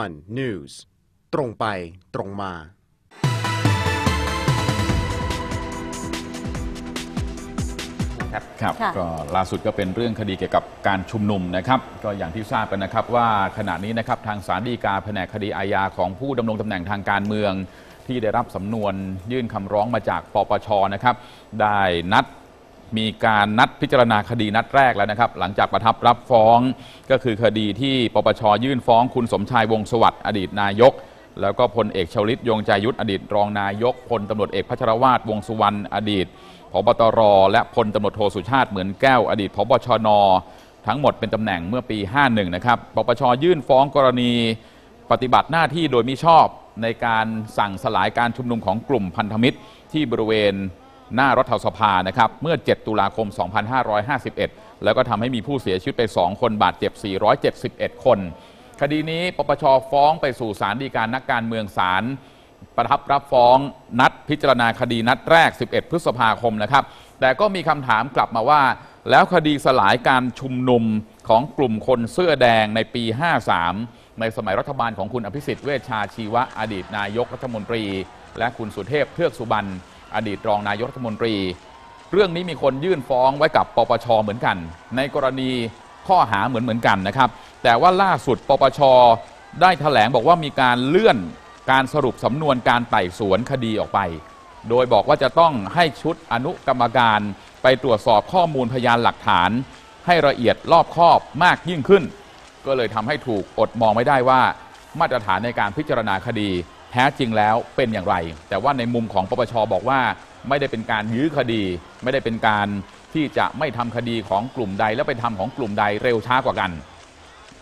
one news ตรงไปตรงมา ครับครับค่ะ ก็ล่าสุดก็เป็นเรื่องคดีเกี่ยวกับการชุมนุมนะครับ ก็อย่างที่ทราบกันนะครับว่าขณะนี้นะครับทางศาลฎีกาแผนกคดีอาญาของผู้ดำรงตำแหน่งทางการเมือง ที่ได้รับสำนวนยื่นคำร้องมาจากปปชนะครับ ได้นัด มีการนัดพิจารณาคดีนัดแรกแล้วนะครับ หลังจากประทับรับฟ้องก็คือคดีที่ปปชยื่นฟ้องคุณสมชายวงสวัสดิ์อดีตนายก แล้วก็พลเอกชวลิตยงใจยุทธอดีตรองนายกพลตำรวจเอกพัชรวาทวงสุวรรณอดีตพบตร และพลตำรวจโทสุชาติเหมือนแก้วอดีตพบชน ทั้งหมดเป็นตำแหน่งเมื่อปี 51 นะครับปปชยื่นฟ้องกรณีปฏิบัติหน้าที่โดยมิชอบในการสั่งสลายการชุมนุมของกลุ่มพันธมิตรที่บริเวณ หน้ารัฐสภานะครับเมื่อ 7 ตุลาคม 2551 แล้วก็ทำให้มีผู้เสียชีวิตไป 2 คนบาดเจ็บ 471 คน คดีนี้ปปชฟ้องไปสู่ศาลฎีการนักการเมืองศาลประทับรับฟ้องนัดพิจารณาคดีนัดแรก 11 พฤษภาคมนะครับ แต่ก็มีคำถามกลับมาว่า แล้วคดีสลายการชุมนุมของกลุ่มคนเสื้อแดงในปี 53 ในสมัยรัฐบาลของคุณอภิสิทธิ์เวชชาชีวะอดีตนายกรัฐมนตรี และคุณสุเทพเทือกสุบรรณ อดีตรองนายกรัฐมนตรี เรื่องนี้มีคนยื่นฟ้องไว้กับปปชเหมือนกัน ในกรณีข้อหาเหมือนเหมือนกันนะครับ แต่ว่าล่าสุดปปชได้ถแถลงบอกว่ามีการเลื่อนการสรุปสำนวนการไต่สวนคดีออกไป โดยบอกว่าจะต้องให้ชุดอนุกรรมการไปตรวจสอบข้อมูลพยานหลักฐาน ให้ละเอียดรอบคอบมากยิ่งขึ้น ก็เลยทำให้ถูกอดมองไม่ได้ว่ามาตรฐานในการพิจารณาคดี แท้จริงแล้วเป็นอย่างไร แต่ว่าในมุมของปปชบอกว่า ไม่ได้เป็นการยื้อคดี ไม่ได้เป็นการที่จะไม่ทำคดีของกลุ่มใด แล้วไปทำของกลุ่มใดเร็วช้ากว่ากัน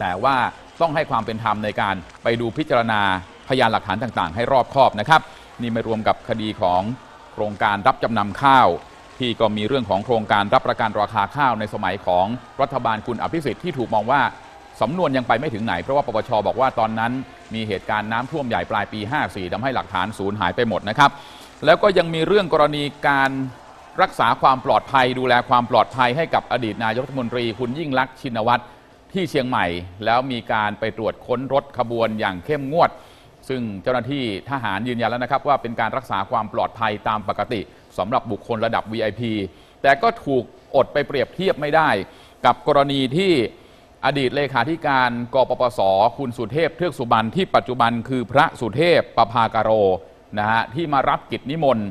แต่ว่าต้องให้ความเป็นธรรมในการไปดูพิจารณาพยานหลักฐานต่างๆ ให้รอบคอบนะครับ นี่ไม่รวมกับคดีของโครงการรับจำนำข้าว ที่ก็มีเรื่องของโครงการรับประกันราคาข้าวในสมัยของรัฐบาลคุณอภิสิทธิ์ที่ถูกมองว่า สำนวนยังไปไม่ถึงไหน เพราะว่าปปชบอกว่าตอนนั้นมีเหตุการณ์น้ำท่วมใหญ่ปลายปี 54ทำให้หลักฐานสูญหายไปหมดนะครับ แล้วก็ยังมีเรื่องกรณีการรักษาความปลอดภัย ดูแลความปลอดภัยให้กับอดีตนายกรัฐมนตรี คุณยิ่งลักษณ์ชินวัตรที่เชียงใหม่ แล้วมีการไปตรวจค้นรถขบวนอย่างเข้มงวด ซึ่งเจ้าหน้าที่ทหารยืนยันแล้วนะครับ ว่าเป็นการรักษาความปลอดภัยตามปกติสำหรับบุคคลระดับ VIP แต่ก็ถูกอดไปเปรียบเทียบไม่ได้ กับกรณีที่ อดีตเลขาธิการกปปส คุณสุเทพเทือกสุบรรณที่ปัจจุบันคือพระสุเทพประภาการโรนะฮะที่มารับกิจนิมนต์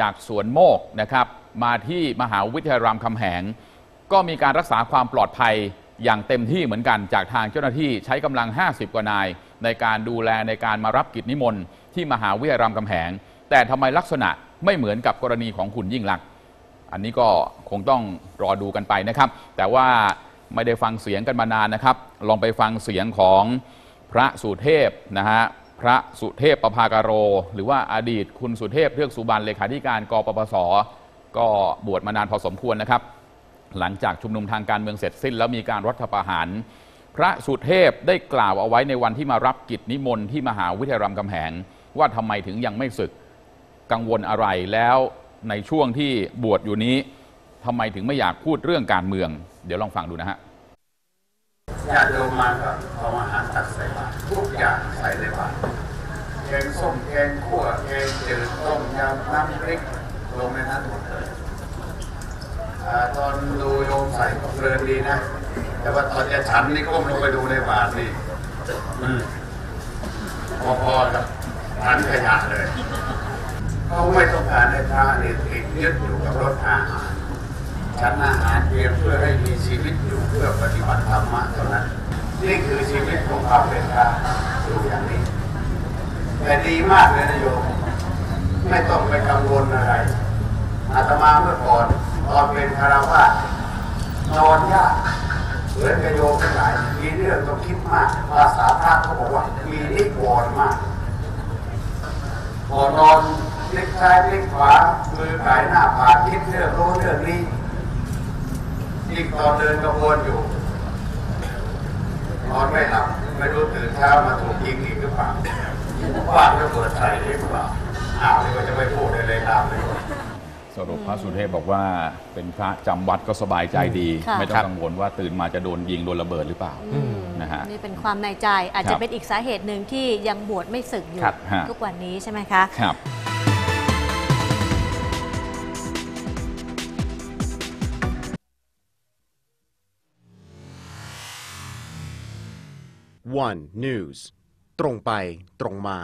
จากสวนโมกนะครับมาที่มหาวิทยาลัยรามคำแหง ก็มีการรักษาความปลอดภัยอย่างเต็มที่เหมือนกันจากทางเจ้าหน้าที่ใช้กำลัง 50 กว่านาย ในการดูแลในการมารับกิจนิมนต์ที่มหาวิทยาลัยรามคำแหง แต่ทำไมลักษณะไม่เหมือนกับกรณีของคุณยิ่งลักษณ์อันนี้ก็คงต้องรอดูกันไปนะครับ แต่ว่า ไม่ได้ฟังเสียงกันมานานนะครับ ลองไปฟังเสียงของพระสุเทพนะฮะพระสุเทพประภาการโร หรือว่าอดีตคุณสุเทพเทือกสุบรรณเลขาธิการกปปสก็บวชมานานพอสมควรนะครับ หลังจากชุมนุมทางการเมืองเสร็จสิ้น แล้วมีการรัฐประหาร พระสุเทพได้กล่าวเอาไว้ในวันที่มารับกิจนิมนต์ที่มหาวิทยาลัยรามคำแหง ว่าทำไมถึงยังไม่ศึกกังวลอะไรแล้วในช่วงที่บวชอยู่นี้ ทำไมถึงไม่อยากพูดเรื่องการเมือง เดี๋ยวลองฟังดูนะฮะญาติโยมมาก็เอาอาหารตักใส่บาตรทุกอย่างใส่ในบาตรแกงส้มแกงขั่วแกงจืดต้มยำน้ำพริกลงในนั้นหมดเลยอตอนดูโยมใส่ก็เพลินดีนะ แต่ว่าตอนจะฉันนี่ก้มลงไปดูในบาตรนี่อืมพอๆกับฉันขยะเลยเขาไม่ต้องการให้พระนี่ติดยึดอยู่กับรสอาหาร ฉันอาหารเพียงเพื่อให้มีชีวิตอยู่เพื่อปฏิบัติธรรมะเท่านั้น นี่คือชีวิตของความเป็นพระอยู่อย่างนี้ แต่ดีมากเลยนะโยมไม่ต้องไปกังวลอะไร อาตมาเมื่อก่อนตอนเป็นคารวะนอนยากเหมือนกับโยมทั้งหลายมีเรื่องต้องคิดมากภาษาพระเขาบอกว่ามีนิวรณ์มากพอนอนพลิกซ้ายพลิกขวามือไก่หน้าผากคิดเรื่องโน้เรื่อง ตอนเดินกระบวนอยู่นอนไม่หลับไม่รู้ตื่นเช้ามาถูกยิงอีกหรือเปล่าว่างจะเปิดใส่หรือเปล่าอ้าวนี่ก็จะไม่พูดเลยเลยตามไปหมดสรุปพระสุเทพบอกว่าเป็นพระจำวัดก็สบายใจดีค่ะไม่ต้องกังวลว่าตื่นมาจะโดนยิงโดนระเบิดหรือเปล่าอืมนะฮะนี่เป็นความในใจอาจครัจะบเป็นอีกสาเหตุหนึ่งที่ยังบวชไม่สึกอยู่ครับฮะทุกวันนี้ใช่ไหมคะครับ One News ตรงไปตรงมา